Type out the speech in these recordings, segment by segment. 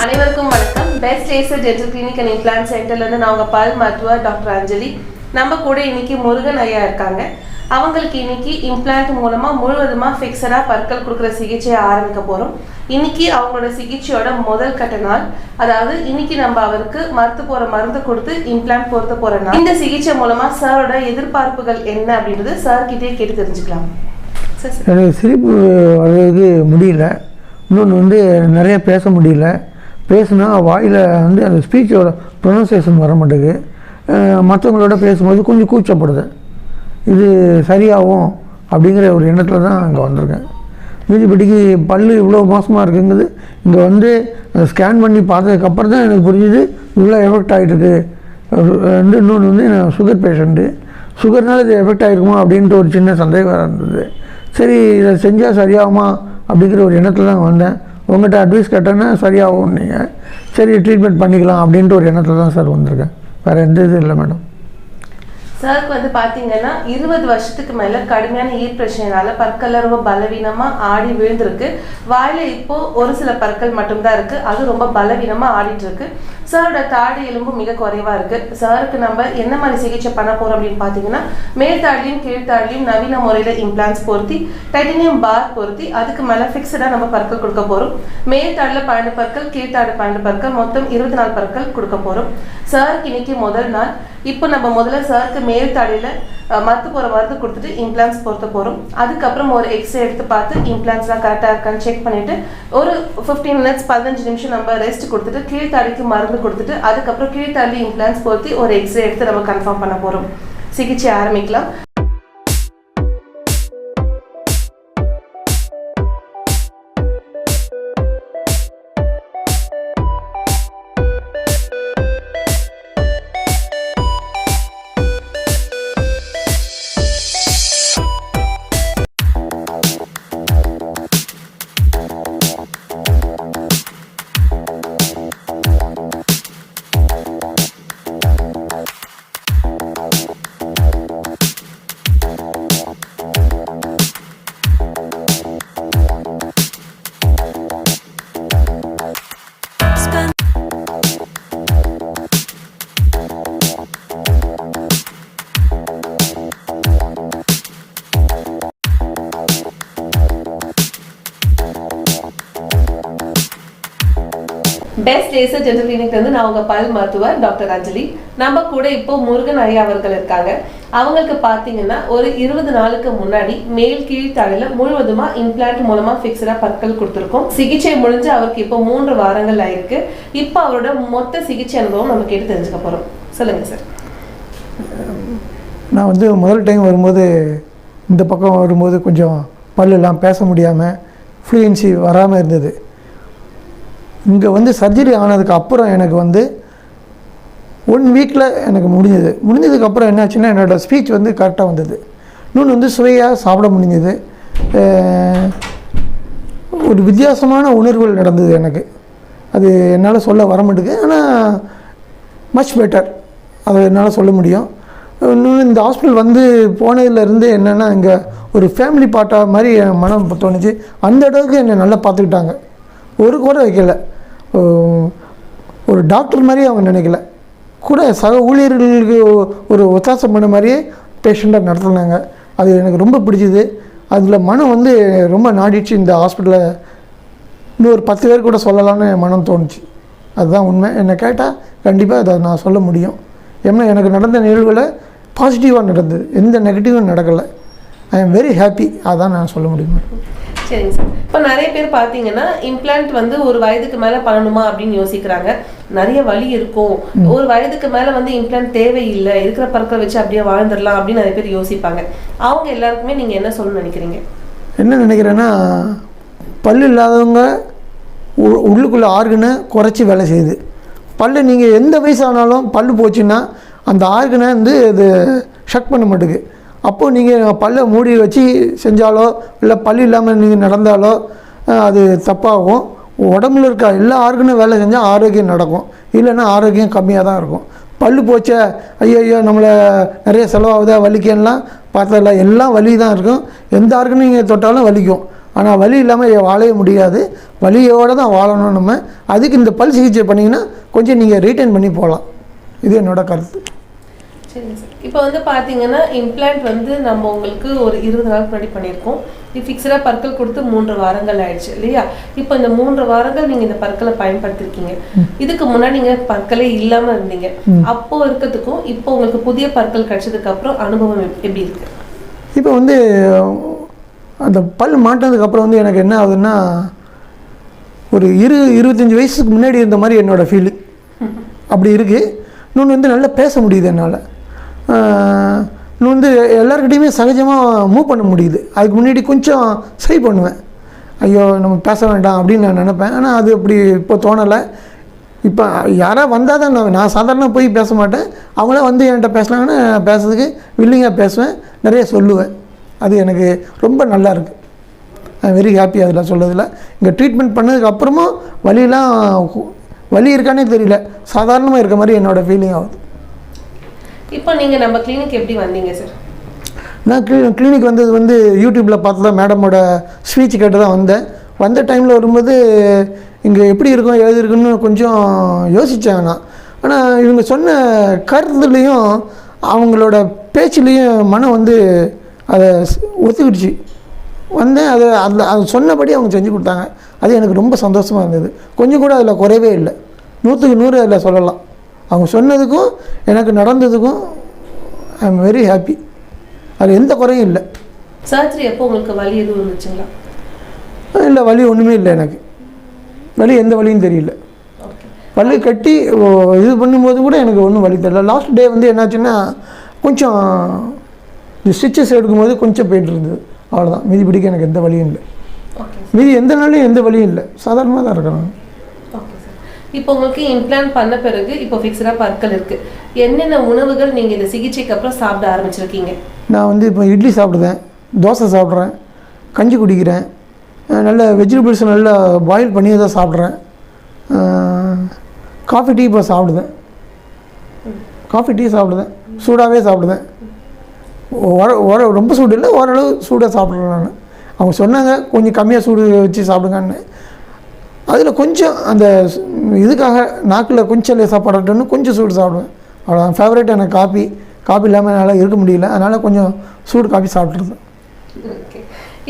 Best laser dental clinic and implant சென்டர்லேருந்து நான் உங்கள் பல் மருத்துவர் டாக்டர் அஞ்சலி. நம்ம கூட இன்னைக்கு முருகன் ஐயா இருக்காங்க. அவங்களுக்கு இன்னைக்கு இம்ப்ளான்ட் மூலமாக முழுவதுமாக ஃபிக்ஸடாக பற்கள் கொடுக்குற சிகிச்சையை ஆரம்பிக்க போகிறோம் இன்னைக்கு அவங்களோட சிகிச்சையோட முதல் கட்ட நாள். அதாவது இன்னைக்கு நம்ம அவருக்கு மருத்து போகிற மருந்து கொடுத்து இம்ப்ளான்ட் பொருத்த போகிற நாள். இந்த சிகிச்சை மூலமாக சாரோட எதிர்பார்ப்புகள் என்ன அப்படின்றது சார் கிட்டே கேட்டு தெரிஞ்சுக்கலாம். எனக்கு சிரிப்பு வர்றது முடியல. இன்னொன்று வந்து நிறைய பேச முடியல. பேசுனா வாயில் வந்து அந்த ஸ்பீச்சோட ப்ரொனன்சியேஷன் வர மாட்டேங்குது. மற்றவங்களோட பேசும்போது கொஞ்சம் கூச்சப்படுது. இது சரியாகும் அப்படிங்கிற ஒரு எண்ணத்தில் தான் இங்கே வந்திருக்கேன். மீதிப்படிக்கு பல்லு இவ்வளோ மோசமாக இருக்குங்கிறது இங்கே வந்து ஸ்கேன் பண்ணி பார்த்ததுக்கப்புறம் தான் எனக்கு புரிஞ்சுது இவ்வளோ எஃபெக்ட் ஆகிட்டுருக்கு வந்து இன்னொன்று வந்து நான் சுகர் பேஷண்ட்டு சுகர்னால் இது எஃபெக்ட் ஆகிருக்குமா அப்படின்ட்டு ஒரு சின்ன சந்தேகம் இருந்தது. சரி இதை செஞ்சால் சரியாகுமா அப்படிங்கிற ஒரு எண்ணத்தில் தான் வந்தேன். உங்கள்கிட்ட அட்வைஸ் கேட்டேன்னா சரியாகும் நீங்கள் சரி ட்ரீட்மெண்ட் பண்ணிக்கலாம் அப்படின்ட்டு ஒரு எண்ணத்தில் தான் சார் வந்திருக்கேன். வேறு எந்த இது இல்லை மேடம் சாருக்கு வந்து பார்த்தீங்கன்னா இருபது வருஷத்துக்கு மேலே கடுமையான ஈர் பிரச்சனைனால பற்கள்ல ரொம்ப பலவீனமாக ஆடி விழுந்திருக்கு. வாயில இப்போ ஒரு சில பற்கள் மட்டும்தான் இருக்குது அது ரொம்ப பலவீனமாக ஆடிட்டு இருக்கு சாரோட தாடி எலும்பு மிக குறைவாக இருக்குது சாருக்கு நம்ம என்ன மாதிரி சிகிச்சை பண்ண போகிறோம் அப்படின்னு பார்த்தீங்கன்னா மேல் கீழ்த்தாடியும் நவீன முறையில் இம்ப்ளான்ஸ் பொருத்தி டைட்டனியம் பார் பொருத்தி அதுக்கு மேலே ஃபிக்ஸடாக நம்ம பற்கள் கொடுக்க போகிறோம் மேல்தாடில் பன்னெண்டு பற்கள் கீழ்த்தாடு பன்னெண்டு பற்கள் மொத்தம் இருபத்தி நாலு பற்கள் கொடுக்க போகிறோம் சாருக்கு இன்னைக்கு முதல் நாள். இப்போ நம்ம முதல்ல சாருக்கு மேல் தலையில் மருத்து போகிற போற மருந்து கொடுத்துட்டு இம்ப்ளான்ஸ் பொருத்த போறோம். அதுக்கப்புறம் ஒரு எக்ஸ்ரே எடுத்து பார்த்து இம்ப்ளான்ஸ்லாம் கரெக்டாக இருக்கான்னு செக் பண்ணிட்டு ஒரு ஃபிஃப்டீன் மினிட்ஸ் பதினஞ்சு நிமிஷம் நம்ம ரெஸ்ட் கொடுத்துட்டு கீழ்த்தாடிக்கு மருந்து கொடுத்துட்டு அதுக்கப்புறம் கீழ்த்தாடி இம்ப்ளான்ஸ் பொருத்தி ஒரு எக்ஸ்ரே எடுத்து நம்ம கன்ஃபார்ம் பண்ண போறோம். சிகிச்சை ஆரம்பிக்கலாம். பெஸ்ட் லேசர் டென்டல் கிளினிக் வந்து நான் உங்க பல் மருத்துவர் டாக்டர் அஞ்சலி. நம்ம கூட இப்போ முருகன் ஐயா அவர்கள் இருக்காங்க. அவங்களுக்கு பார்த்தீங்கன்னா ஒரு இருபது நாளுக்கு முன்னாடி மேல் கீழ் தலையில முழுவதுமா இம்ப்ளான்ட் மூலமா ஃபிக்ஸடாக பற்கள் கொடுத்துருக்கோம். சிகிச்சை முடிஞ்சு அவருக்கு இப்போ மூன்று வாரங்கள் ஆயிருக்கு. இப்போ அவரோட மொத்த சிகிச்சை அனுபவம் நம்ம கேட்டு தெரிஞ்சுக்க போறோம். சொல்லுங்க சார் நான் வந்து முதல் டைம் வரும்போது இந்த பக்கம் வரும்போது கொஞ்சம் பல்லெல்லாம் பேச முடியாமல் ஃப்ளூயன்சி வராமல் இருந்தது. இங்கே வந்து சர்ஜரி ஆனதுக்கு அப்புறம் எனக்கு வந்து ஒன் வீக்கில் எனக்கு முடிஞ்சது. முடிஞ்சதுக்கப்புறம் என்னாச்சுன்னா என்னோடய ஸ்பீச் வந்து கரெக்டாக வந்தது. இன்னொன்று வந்து சுவையாக சாப்பிட முடிஞ்சது. ஒரு வித்தியாசமான உணர்வுகள் நடந்தது எனக்கு. அது என்னால் சொல்ல வர மாட்டேங்குது ஆனால் மச் பெட்டர் அதை என்னால் சொல்ல முடியும். இன்னும் இந்த ஹாஸ்பிட்டல் வந்து போனதுலேருந்து என்னென்னா இங்கே ஒரு ஃபேமிலி பார்ட்டாக மாதிரி என் மனம் தோணுச்சு. அந்த அளவுக்கு என்னை நல்லா பார்த்துக்கிட்டாங்க. ஒரு குறை வைக்கல. ஒரு டாக்டர் மாதிரியே அவங்க நினைக்கல. கூட சக ஊழியர்களுக்கு ஒரு ஒத்தாசம் பண்ண மாதிரியே பேஷண்ட்டாக நடத்துனாங்க. அது எனக்கு ரொம்ப பிடிச்சிது. அதில் மனம் வந்து ரொம்ப நாடிச்சு இந்த ஹாஸ்பிட்டலில் இன்னும் ஒரு பத்து பேர் கூட சொல்லலாம்னு என் மனம் தோணுச்சு. அதுதான் உண்மை. என்னை கேட்டால் கண்டிப்பாக அதை நான் சொல்ல முடியும். ஏன்னா எனக்கு நடந்த நிகழ்வுகளை பாசிட்டிவாக நடந்தது. எந்த நெகட்டிவும் நடக்கலை. ஐ எம் வெரி ஹாப்பி அதான் நான் சொல்ல முடியும். சரிங்க சார் இப்போ நிறைய பேர் பார்த்தீங்கன்னா இம்ப்ளான்ட் வந்து ஒரு வயதுக்கு மேலே பண்ணணுமா அப்படின்னு யோசிக்கிறாங்க. நிறைய வலி இருக்கும். ஒரு வயதுக்கு மேலே வந்து இம்ப்ளான்ட் தேவையில்லை. இருக்கிற பற்களை வச்சு அப்படியே வாழ்ந்துடலாம் அப்படின்னு நிறைய பேர் யோசிப்பாங்க. அவங்க எல்லாருக்குமே நீங்கள் என்ன சொல்லணும்னு நினைக்கிறீங்க? என்ன நினைக்கிறேன்னா பல்லு இல்லாதவங்க உள்ளுக்குள்ள ஆர்கனை குறைச்சி வேலை செய்யுது. பல்லு நீங்கள் எந்த வயசானாலும் பல்லு போச்சுன்னா அந்த ஆர்கனை வந்து அது ஷக் பண்ண மாட்டேங்குது அப்போது நீங்கள் பல்லை மூடி வச்சு செஞ்சாலோ இல்லை பல் இல்லாமல் நீங்கள் நடந்தாலோ அது தப்பாகும். உடம்புல இருக்க எல்லா ஆர்கனும் வேலை செஞ்சால் ஆரோக்கியம் நடக்கும். இல்லைன்னா ஆரோக்கியம் கம்மியாக தான் இருக்கும். பல் போச்சே ஐயோ ஐயோ நம்மளை நிறைய செலவாகுதா வலிக்கன்லாம் பார்த்ததில்ல எல்லாம் வலி தான் இருக்கும். எந்த ஆர்கனும் நீங்கள் தொட்டாலும் வலிக்கும். ஆனால் வலி இல்லாமல் வாழவே முடியாது. வலியோடு தான் வாழணும் நம்ம. அதுக்கு இந்த பல் சிகிச்சை பண்ணிங்கன்னா கொஞ்சம் நீங்கள் ரீட்டைன் பண்ணி போகலாம். இது என்னோட கருத்து. சரிங்க சார். இப்போ வந்து பார்த்தீங்கன்னா இம்ப்ளான்ட் வந்து நம்ம உங்களுக்கு ஒரு இருபது நாள் முன்னாடி பண்ணியிருக்கோம். இது ஃபிக்ஸடாக பற்கள் கொடுத்து மூன்று வாரங்கள் ஆயிடுச்சு இல்லையா? இப்போ இந்த மூன்று வாரங்கள் நீங்கள் இந்த பற்களை பயன்படுத்திருக்கீங்க. இதுக்கு முன்னாடி நீங்கள் பற்களே இல்லாமல் இருந்தீங்க. அப்போ இருக்கிறதுக்கும் இப்போ உங்களுக்கு புதிய பற்கள் கிடைச்சதுக்கு அப்புறம் அனுபவம் எப்- எப்படி இருக்கு? இப்போ வந்து அந்த பல் மாட்டினதுக்கப்புறம் வந்து எனக்கு என்ன ஆகுதுன்னா ஒரு இரு இருபத்தஞ்சி வயசுக்கு முன்னாடி இருந்த மாதிரி என்னோடய ஃபீலு அப்படி இருக்குது இன்னொன்று வந்து நல்லா பேச முடியுது என்னால். வந்து எல்லாருக்கிட்டையுமே சகஜமாக மூவ் பண்ண முடியுது. அதுக்கு முன்னாடி கொஞ்சம் சரி பண்ணுவேன். ஐயோ நம்ம பேச வேண்டாம் அப்படின்னு நான் நினப்பேன். ஆனால் அது அப்படி இப்போ தோணலை. இப்போ யாராவது வந்தால் தான் நான் நான் சாதாரணமாக போய் பேச மாட்டேன். அவங்களே வந்து என்கிட்ட பேசினாங்கன்னா நான் பேசுறதுக்கு வில்லிங்காக பேசுவேன். நிறைய சொல்லுவேன். அது எனக்கு ரொம்ப நல்லா இருக்குது ஐ வெரி ஹாப்பி அதில் சொல்கிறதுல இங்கே ட்ரீட்மெண்ட் பண்ணதுக்கு அப்புறமும் வலியெல்லாம் வலி இருக்கானே தெரியல. சாதாரணமாக இருக்க மாதிரி என்னோடய ஃபீலிங் ஆகுது. இப்போ நீங்கள் நம்ம கிளினிக் எப்படி வந்தீங்க சார் நான் க்ளீ கிளினிக் வந்தது வந்து யூடியூப்பில் பார்த்து தான் மேடமோட ஸ்பீச் கேட்டு தான் வந்தேன். வந்த டைமில் வரும்போது இங்கே எப்படி இருக்கும் ஏது இருக்குன்னு கொஞ்சம் யோசித்தேன் நான். ஆனால் இவங்க சொன்ன கருத்துலேயும் அவங்களோட பேச்சுலேயும் மனம் வந்து அதை ஒத்துக்கிடுச்சு. வந்தேன் அதை அதில் அது சொன்னபடி அவங்க செஞ்சு கொடுத்தாங்க. அது எனக்கு ரொம்ப சந்தோஷமாக இருந்தது. கொஞ்சம் கூட அதில் குறைவே இல்லை. நூற்றுக்கு நூறு அதில் சொல்லலாம். அவங்க சொன்னதுக்கும் எனக்கு நடந்ததுக்கும் ஐ எம் வெரி ஹாப்பி அது எந்த குறையும் இல்லை. சர்ஜரி எப்போ உங்களுக்கு வலி எதுவும் இருந்துச்சுங்களா? இல்லை வலி ஒன்றுமே இல்லை எனக்கு. வலி எந்த வலியும் தெரியல. பல்லு கட்டி இது பண்ணும்போது கூட எனக்கு ஒன்றும் வலி தெரியல. லாஸ்ட் டே வந்து என்னாச்சுன்னா கொஞ்சம் இந்த ஸ்டிச்சஸ் எடுக்கும்போது கொஞ்சம் போயிட்டு இருந்தது. அவ்வளோதான் மீதி பிடிக்க எனக்கு எந்த வலியும் இல்லை. மீதி எந்த நாளையும் எந்த வலியும் இல்லை. சாதாரணமாக தான் சார் இப்போ உங்களுக்கு இம்ப்ளான்ட் பண்ண பிறகு இப்போ ஃபிக்ஸ்டாக பற்கள் இருக்குது என்னென்ன உணவுகள் நீங்கள் இந்த சிகிச்சைக்கு அப்புறம் சாப்பிட ஆரம்பிச்சிருக்கீங்க? நான் வந்து இப்போ இட்லி சாப்பிடுவேன் தோசை சாப்பிட்றேன் கஞ்சி குடிக்கிறேன் நல்ல வெஜிடபிள்ஸ் நல்லா பாயில் பண்ணி தான் சாப்பிட்றேன். காஃபி டீ இப்போ சாப்பிடுவேன். காஃபி டீ சாப்பிடுவேன். சூடாகவே சாப்பிடுவேன். உர ஓர ரொம்ப சூடு இல்லை ஓரளவு சூடாக சாப்பிட்றேன் நான். அவங்க சொன்னாங்க கொஞ்சம் கம்மியாக சூடு வச்சு சாப்பிடுங்கன்னு. அதில் கொஞ்சம் அந்த இதுக்காக நாக்கில் கொஞ்சம் லேசாக படட்டுன்னு கொஞ்சம் சூடு சாப்பிடுவேன். அவ்வளோ ஃபேவரட் எனக்கு காபி. காபி இல்லாமல் என்னால் இருக்க முடியல. அதனால் கொஞ்சம் சூடு காபி சாப்பிட்றது ஓகே.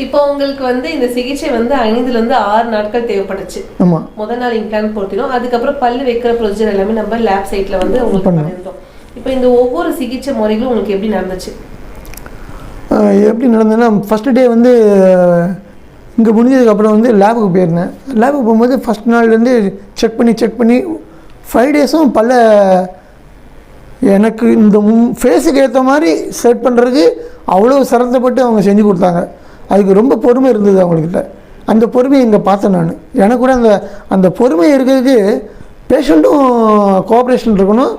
இப்போ உங்களுக்கு வந்து இந்த சிகிச்சை வந்து ஐந்துலேருந்து ஆறு நாட்கள் தேவைப்பட்டுச்சு. ஆமாம் முதல் நாள் இம்ப்ளான்ட் போட்டினோம் அதுக்கப்புறம் பல்லு வைக்கிற ப்ரொசீஜர் எல்லாமே நம்ம லேப் சைட்டில் வந்து உங்களுக்கு. பண்ணியிருந்தோம் இப்போ இந்த ஒவ்வொரு சிகிச்சை முறைகளும் உங்களுக்கு எப்படி நடந்துச்சு? எப்படி நடந்ததுன்னா ஃபஸ்ட்டு டே வந்து இங்கே முடிஞ்சதுக்கப்புறம் வந்து லேபுக்கு போயிருந்தேன். லேபுக்கு போகும்போது ஃபஸ்ட் நாள்லேருந்து செக் பண்ணி செக் பண்ணி ஃபைவ் டேஸும் பல்ல எனக்கு இந்த ஃபேஸுக்கு ஏற்ற மாதிரி செட் பண்ணுறதுக்கு அவ்வளோ சிரந்தப்பட்டு அவங்க செஞ்சு கொடுத்தாங்க. அதுக்கு ரொம்ப பொறுமை இருந்தது அவங்கக்கிட்ட அந்த பொறுமையை இங்கே பார்த்தேன் நான். எனக்கு கூட அந்த அந்த பொறுமை இருக்கிறதுக்கு பேஷண்ட்டும் கோஆப்ரேஷன் இருக்கணும்.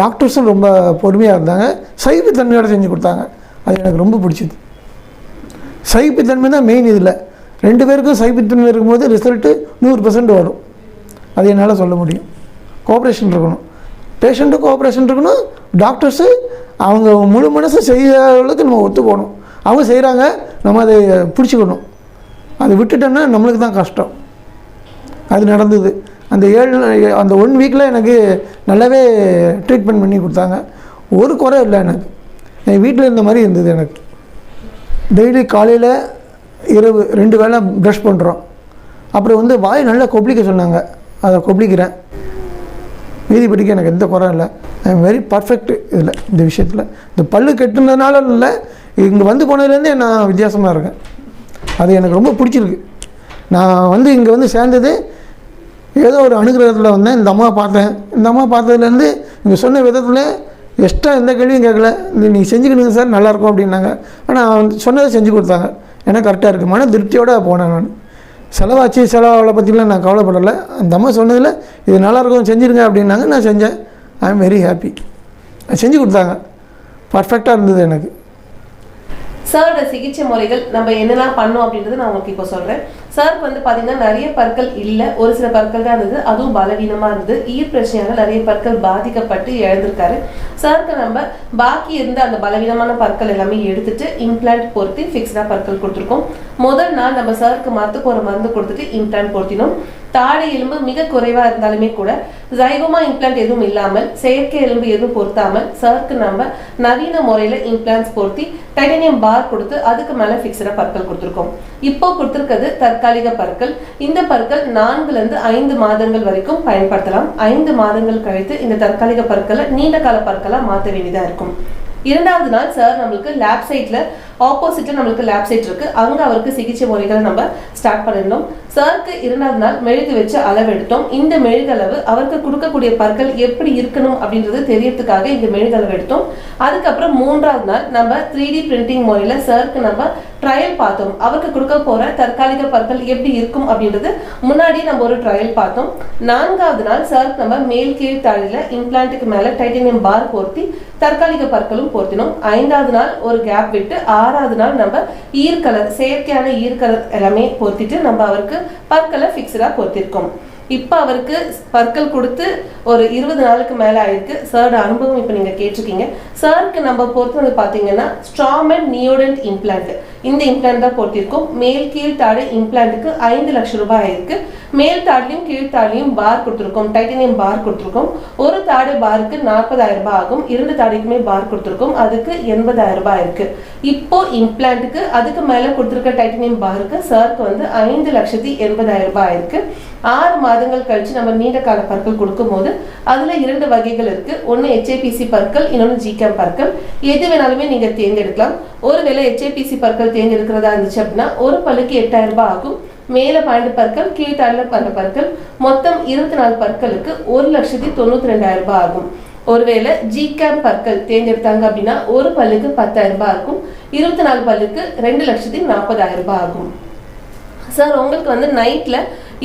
டாக்டர்ஸும் ரொம்ப பொறுமையாக இருந்தாங்க. சைப்பு தன்மையோடு செஞ்சு கொடுத்தாங்க. அது எனக்கு ரொம்ப பிடிச்சிது. சைப்பு தன்மை தான் மெயின் இதில். ரெண்டு பேருக்கும் சகிப்புத்தன்மை இருக்கும்போது ரிசல்ட்டு நூறு பர்சன்ட் வரும் அது என்னால் சொல்ல முடியும். கோஆப்ரேஷன் இருக்கணும். பேஷண்ட்டும் கோஆப்ரேஷன் இருக்கணும். டாக்டர்ஸு அவங்க முழு மனசு செய்கிற அளவுக்கு நம்ம ஒத்து போகணும். அவங்க செய்கிறாங்க நம்ம அதை பிடிச்சிக்கணும். அதை விட்டுட்டோன்னா நம்மளுக்கு தான் கஷ்டம். அது நடந்தது. அந்த ஏழு அந்த ஒன் வீக்கில் எனக்கு நல்லாவே ட்ரீட்மெண்ட் பண்ணி கொடுத்தாங்க. ஒரு குறை இல்லை எனக்கு. என் வீட்டில் இருந்த மாதிரி இருந்தது எனக்கு. டெய்லி காலையில் இரவு ரெண்டு வேளை ப்ரஷ் பண்ணுறோம் அப்புறம் வந்து வாய் நல்லா கொப்பளிக்க சொன்னாங்க. அதை கொப்பளிக்கிறேன். மீதி எனக்கு எந்த குறை இல்லை. ஐ எம் வெரி பர்ஃபெக்ட் இதில் இந்த விஷயத்தில். இந்த பல்லு கெட்டுனதுனால இல்லை இங்கே வந்து போனதுலேருந்தே நான் வித்தியாசமாக இருக்கேன். அது எனக்கு ரொம்ப பிடிச்சிருக்கு. நான் வந்து இங்கே வந்து சேர்ந்தது ஏதோ ஒரு அனுகிரகத்தில் வந்தேன். இந்த அம்மா பார்த்தேன். இந்த அம்மா பார்த்ததுலேருந்து இங்கே சொன்ன விதத்தில் எக்ஸ்ட்ரா எந்த கேள்வியும் கேட்கல. இது நீங்கள் செஞ்சுக்கணுங்க சார் நல்லாயிருக்கும் அப்படின்னாங்க. ஆனால் வந்து சொன்னதை செஞ்சு கொடுத்தாங்க. ஏன்னா கரெக்டாக இருக்குது மன திருப்தியோடு போனேன் நான். செலவாச்சு செலவாவில் பற்றிலாம் நான் கவலைப்படலை. அந்த அம்மா சொன்னதில் இது நல்லாயிருக்கும் செஞ்சுருங்க அப்படின்னாங்க. நான் செஞ்சேன். ஐ எம் வெரி ஹாப்பி செஞ்சு கொடுத்தாங்க. பர்ஃபெக்டாக இருந்தது எனக்கு. சாரோட சிகிச்சை முறைகள் நம்ம என்னெல்லாம் பண்ணோம் அப்படின்றத நான் உங்களுக்கு இப்போ சொல்கிறேன் சாருக்கு வந்து பார்த்தீங்கன்னா நிறைய பற்கள் இல்லை. ஒரு சில பற்கள் தான் இருந்தது. அதுவும் பலவீனமாக இருந்தது. ஈர் பிரச்சனையால் நிறைய பற்கள் பாதிக்கப்பட்டு இழந்திருக்காரு சாருக்கு நம்ம பாக்கி இருந்த அந்த பலவீனமான பற்கள் எல்லாமே எடுத்துட்டு இம்ப்ளான்ட் பொருத்தி ஃபிக்ஸ்டாக பற்கள் கொடுத்துருக்கோம். முதல் நாள் நம்ம சாருக்கு மரத்துக்கு ஒரு மருந்து கொடுத்துட்டு இம்ப்ளான்ட் பொருத்தினோம். தாடை எலும்பு மிக குறைவா இருந்தாலுமே கூட ஜைவமா இம்ப்ளான்ட் எதுவும் இல்லாமல் செயற்கை எலும்பு எதுவும் பொருத்தாமல் சர்க்கு நம்ம நவீன முறையில இம்ப்ளான்ஸ் பொருத்தி டைட்டானியம் பார் கொடுத்து அதுக்கு மேல ஃபிக்ஸடா பற்கள் கொடுத்துருக்கோம். இப்போ கொடுத்துருக்கிறது தற்காலிக பற்கள். இந்த பற்கள் நான்குல இருந்து ஐந்து மாதங்கள் வரைக்கும் பயன்படுத்தலாம். ஐந்து மாதங்கள் கழித்து இந்த தற்காலிக பற்களை நீண்ட கால பற்களா மாற்ற வேண்டியதா இருக்கும். இரண்டாவது நாள் சார் நம்மளுக்கு லேப் சைட்ல ஆப்போசிட்டில் நம்மளுக்கு லேப் சைட் இருக்கு. அங்கே அவருக்கு சிகிச்சை முறைகளை நம்ம ஸ்டார்ட் பண்ணிருந்தோம் சாருக்கு இரண்டாவது நாள் மெழுகு வச்சு அளவு எடுத்தோம் இந்த மெழுகளவு அவருக்கு கொடுக்கக்கூடிய பற்கள் எப்படி இருக்கணும் அப்படின்றது தெரியறதுக்காக இந்த மெழுகளவு எடுத்தோம். அதுக்கப்புறம் மூன்றாவது நாள் நம்ம த்ரீ டி பிரிண்டிங் முறையில் சாருக்கு நம்ம ட்ரையல் பார்த்தோம். அவருக்கு கொடுக்க போகிற தற்காலிக பற்கள் எப்படி இருக்கும் அப்படின்றது முன்னாடி நம்ம ஒரு ட்ரையல் பார்த்தோம். நான்காவது நாள் சாருக்கு நம்ம மேல் கீழ் தாழில இம்ப்ளான்ட்டுக்கு மேலே டைட்டானியம் பார் பொருத்தி தற்காலிக பற்களும் பொருத்தினோம். ஐந்தாவது நாள் ஒரு கேப் விட்டு ஆறாவது நாள் நம்ம ஈர்கலர் செயற்கையான ஈர்கலர் எல்லாமே பொருத்திட்டு நம்ம அவருக்கு பற்களை ஃபிக்ஸ்டாக பொருத்திருக்கோம். இப்போ அவருக்கு பற்கள் கொடுத்து ஒரு இருபது நாளுக்கு மேலே ஆயிருக்கு. சாரோட அனுபவம் இப்போ நீங்கள் கேட்டிருக்கீங்க. சாருக்கு நம்ம பொறுத்தவரை பார்த்தீங்கன்னா ஸ்ட்ராமன் நியோடன்ட் இம்ப்ளான்ட் இந்த இம்ப்ளான்ட் தான் போட்டிருக்கோம் மேல் கீழ் தாடை இம்ப்ளான்ட்டுக்கு ஐந்து லட்சம் ரூபாய் ஆயிருக்கு. மேல் தாடிலையும் கீழ் தாடிலையும் பார் கொடுத்துருக்கோம். டைட்டானியம் பார் கொடுத்துருக்கோம். ஒரு தாடு பாருக்கு நாற்பதாயிரம் ரூபாய் ஆகும். இரண்டு தாடிக்குமே பார் கொடுத்துருக்கோம். அதுக்கு எண்பதாயிரம் ரூபாய் இருக்கு. இப்போ இம்ப்ளான்ட்டுக்கு அதுக்கு மேலே கொடுத்துருக்க டைட்டானியம் பாருக்கு சாருக்கு வந்து ஐந்து லட்சத்தி எண்பதாயிரம் ரூபாய் இருக்கு. ஆறு மாதங்கள் கழிச்சு நம்ம நீண்ட கால பற்கள் கொடுக்கும்போது அதுல இரண்டு வகைகள் இருக்கு. ஒன்னு ஹெச்ஏபிசி பற்கள் இன்னொன்னு ஜிகேம் பற்கள். எது வேணாலுமே நீங்க தேர்ந்தெடுக்கலாம். ஒருவேளை ஹெச்ஏபிசி பற்கள் தேர்ந்தெடுக்கிறதா இருந்துச்சு அப்படின்னா ஒரு பல்லுக்கு எட்டாயிரம் ரூபாய் ஆகும். மேல பன்னெண்டு பற்கள் கீழ்த்தாடுல பன்னெண்டு பற்கள் மொத்தம் இருபத்தி நாலு பற்களுக்கு ஒரு லட்சத்தி தொண்ணூத்தி ரெண்டாயிரம் ரூபாய் ஆகும். ஒருவேளை ஜிகேம் பற்கள் தேர்ந்தெடுத்தாங்க அப்படின்னா ஒரு பல்லுக்கு பத்தாயிரம் ரூபாய் இருக்கும் இருபத்தி நாலு பல்லுக்கு ரெண்டு லட்சத்தி நாற்பதாயிரம் ரூபாய் ஆகும். சார் உங்களுக்கு வந்து நைட்ல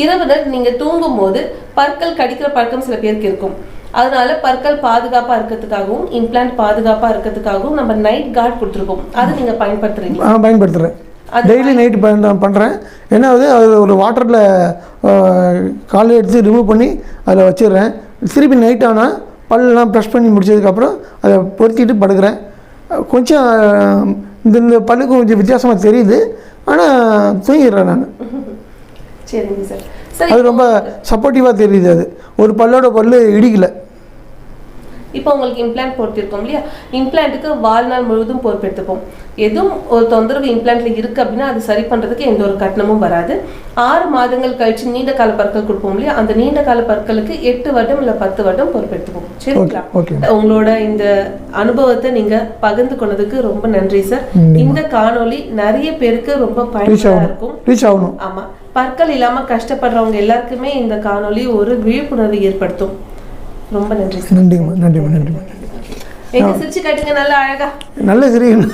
இரவு நேரம் நீங்க தூங்கும் போது பற்கள் கடிக்கிற பழக்கம் சில பேருக்கு இருக்கும். அதனால பற்கள் பாதுகாப்பா இருக்கிறதுக்காகவும் இம்ப்ளான்ட் பாதுகாப்பா இருக்கிறதுக்காகவும் நம்ம நைட் கார்டு கொடுத்துருக்கோம். அதை நீங்க பயன்படுத்துறீங்க பயன்படுத்துறேன். பயன்படுத்துகிறேன் டெய்லி நைட்டு பண்ணுறேன் என்ன ஆகுது அது ஒரு வாட்டரில் காலையில் எடுத்து ரிமூவ் பண்ணி அதில் வச்சிடுறேன். திருப்பி நைட் ஆனால் பல்லெல்லாம் ப்ரெஷ் பண்ணி முடிச்சதுக்கப்புறம் அதை பொருத்திட்டு படுக்கிறேன். கொஞ்சம் இந்த இந்த பல்லுக்கு கொஞ்சம் வித்தியாசமாக தெரியுது. ஆனால் தூங்கிடுறேன் நான். சரிங்க சார். சரி அது ரொம்ப சப்போர்ட்டிவாக தெரியுது அது. ஒரு பல்லோட பல்லு இடிக்கல. இப்போ உங்களுக்கு இம்ப்ளான்ட் பொறுத்திருக்கோம் இல்லையா? இம்ப்ளான்ட்டுக்கு வாழ்நாள் முழுவதும் பொறுப்பெடுத்துப்போம். எதுவும் ஒரு தொந்தரவு இம்ப்ளான்ட்ல இருக்கு அப்படின்னா அது சரி பண்றதுக்கு எந்த ஒரு கட்டணமும் வராது. ஆறு மாதங்கள் கழிச்சு நீண்ட கால பற்கள் கொடுப்போம் இல்லையா? அந்த நீண்ட கால பற்களுக்கு எட்டு வருடம் இல்ல பத்து வருடம் பொறுப்பெடுத்துப்போம். சரிங்களா? உங்களோட இந்த அனுபவத்தை நீங்க பகிர்ந்து கொண்டதுக்கு ரொம்ப நன்றி சார். இந்த காணொளி நிறைய பேருக்கு ரொம்ப பயனுள்ளதா இருக்கும். ஆமா. பற்கள் இல்லாம கஷ்டப்படுறவங்க எல்லாருக்குமே இந்த காணொளி ஒரு விழிப்புணர்வு ஏற்படுத்தும். ரொம்ப நன்றி நன்றிங்கம்மா நன்றிம்மா நன்றிம்மா காட்டுங்க நல்லா அழகா. நல்ல சிரிக்கணும்